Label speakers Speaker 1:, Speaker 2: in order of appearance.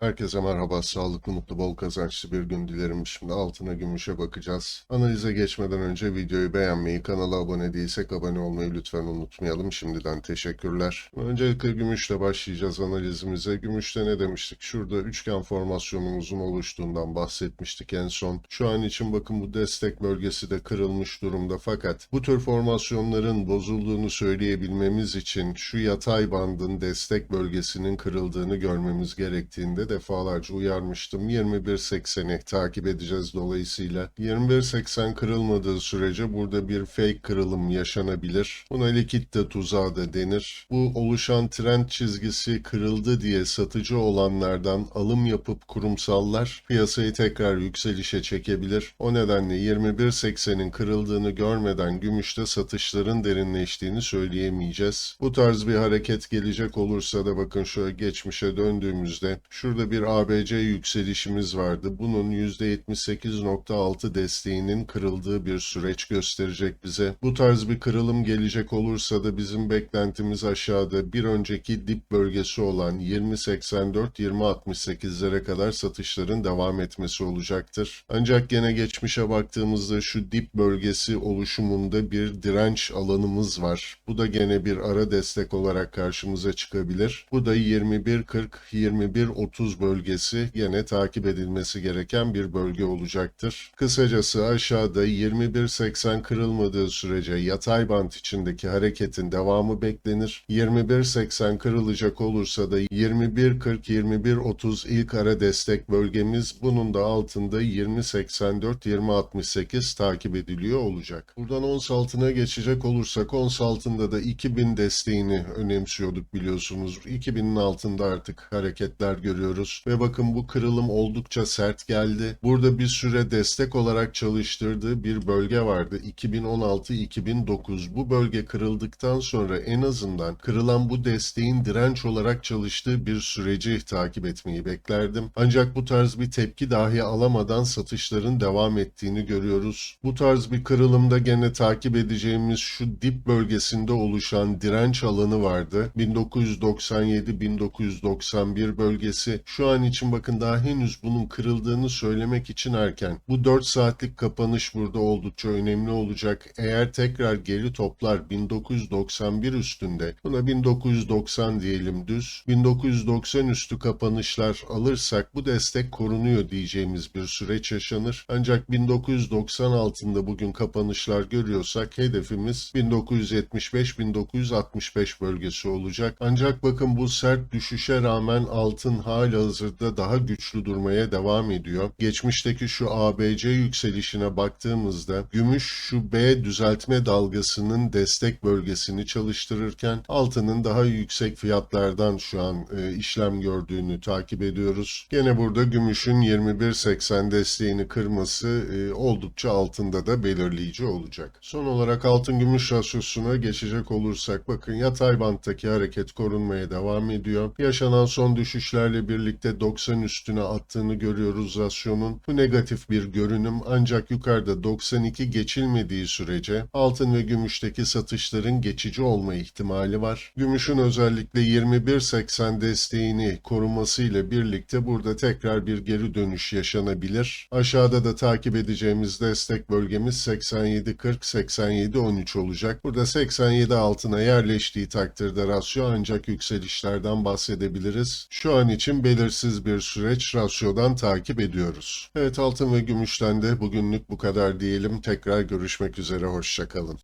Speaker 1: Herkese merhaba, sağlıklı, mutlu, bol kazançlı bir gün dilerim. Şimdi altına gümüşe bakacağız. Analize geçmeden önce videoyu beğenmeyi, kanala abone değilsek abone olmayı lütfen unutmayalım. Şimdiden teşekkürler. Öncelikle gümüşle başlayacağız analizimize. Gümüşte ne demiştik? Şurada üçgen formasyonumuzun oluştuğundan bahsetmiştik en son. Şu an için bakın bu destek bölgesi de kırılmış durumda. Fakat bu tür formasyonların bozulduğunu söyleyebilmemiz için şu yatay bandın destek bölgesinin kırıldığını görmemiz gerektiğinde defalarca uyarmıştım. 21.80'i takip edeceğiz dolayısıyla. 21.80 kırılmadığı sürece burada bir fake kırılım yaşanabilir. Buna likitte tuzağı da denir. Bu oluşan trend çizgisi kırıldı diye satıcı olanlardan alım yapıp kurumsallar piyasayı tekrar yükselişe çekebilir. O nedenle 21.80'in kırıldığını görmeden gümüşte satışların derinleştiğini söyleyemeyeceğiz. Bu tarz bir hareket gelecek olursa da bakın şöyle geçmişe döndüğümüzde şurada bir ABC yükselişimiz vardı. Bunun %78.6 desteğinin kırıldığı bir süreç gösterecek bize. Bu tarz bir kırılım gelecek olursa da bizim beklentimiz aşağıda bir önceki dip bölgesi olan 20.84-20.68'lere kadar satışların devam etmesi olacaktır. Ancak gene geçmişe baktığımızda şu dip bölgesi oluşumunda bir direnç alanımız var. Bu da gene bir ara destek olarak karşımıza çıkabilir. Bu da 21.40-21.30 bölgesi gene takip edilmesi gereken bir bölge olacaktır. Kısacası aşağıda 21.80 kırılmadığı sürece yatay bant içindeki hareketin devamı beklenir. 21.80 kırılacak olursa da 21.40-21.30 ilk ara destek bölgemiz bunun da altında 20.84-20.68 takip ediliyor olacak. Buradan ons altına geçecek olursak ons altında da 2000 desteğini önemsiyorduk biliyorsunuz. 2000'in altında artık hareketler görüyoruz ve bakın bu kırılım oldukça sert geldi. Burada bir süre destek olarak çalıştırdığı bir bölge vardı. 2016-2009 bu bölge kırıldıktan sonra en azından kırılan bu desteğin direnç olarak çalıştığı bir süreci takip etmeyi beklerdim. Ancak bu tarz bir tepki dahi alamadan satışların devam ettiğini görüyoruz. Bu tarz bir kırılımda gene takip edeceğimiz şu dip bölgesinde oluşan direnç alanı vardı. 1997-1991 bölgesi. Şu an için bakın daha henüz bunun kırıldığını söylemek için erken. Bu 4 saatlik kapanış burada oldukça önemli olacak. Eğer tekrar geri toplar 1991 üstünde, buna 1990 diyelim düz, 1990 üstü kapanışlar alırsak bu destek korunuyor diyeceğimiz bir süreç yaşanır. Ancak 1990 altında bugün kapanışlar görüyorsak hedefimiz 1975-1965 bölgesi olacak. Ancak bakın bu sert düşüşe rağmen altın hala hazırda daha güçlü durmaya devam ediyor. Geçmişteki şu ABC yükselişine baktığımızda gümüş şu B düzeltme dalgasının destek bölgesini çalıştırırken altının daha yüksek fiyatlardan şu an e, işlem gördüğünü takip ediyoruz. Gene burada gümüşün 21.80 desteğini kırması e, oldukça altında da belirleyici olacak. Son olarak altın gümüş rasyosuna geçecek olursak bakın yatay banttaki hareket korunmaya devam ediyor. Yaşanan son düşüşlerle birlikte 90 üstüne attığını görüyoruz rasyonun. Bu negatif bir görünüm ancak yukarıda 92 geçilmediği sürece altın ve gümüşteki satışların geçici olma ihtimali var. Gümüşün özellikle 21.80 desteğini korumasıyla birlikte burada tekrar bir geri dönüş yaşanabilir. Aşağıda da takip edeceğimiz destek bölgemiz 87.40-87.13 olacak. Burada 87 altına yerleştiği takdirde rasyo ancak yükselişlerden bahsedebiliriz. Şu an için belirsiz bir süreç rasyodan takip ediyoruz. Evet altın ve gümüşten de bugünlük bu kadar diyelim. Tekrar görüşmek üzere. Hoşçakalın.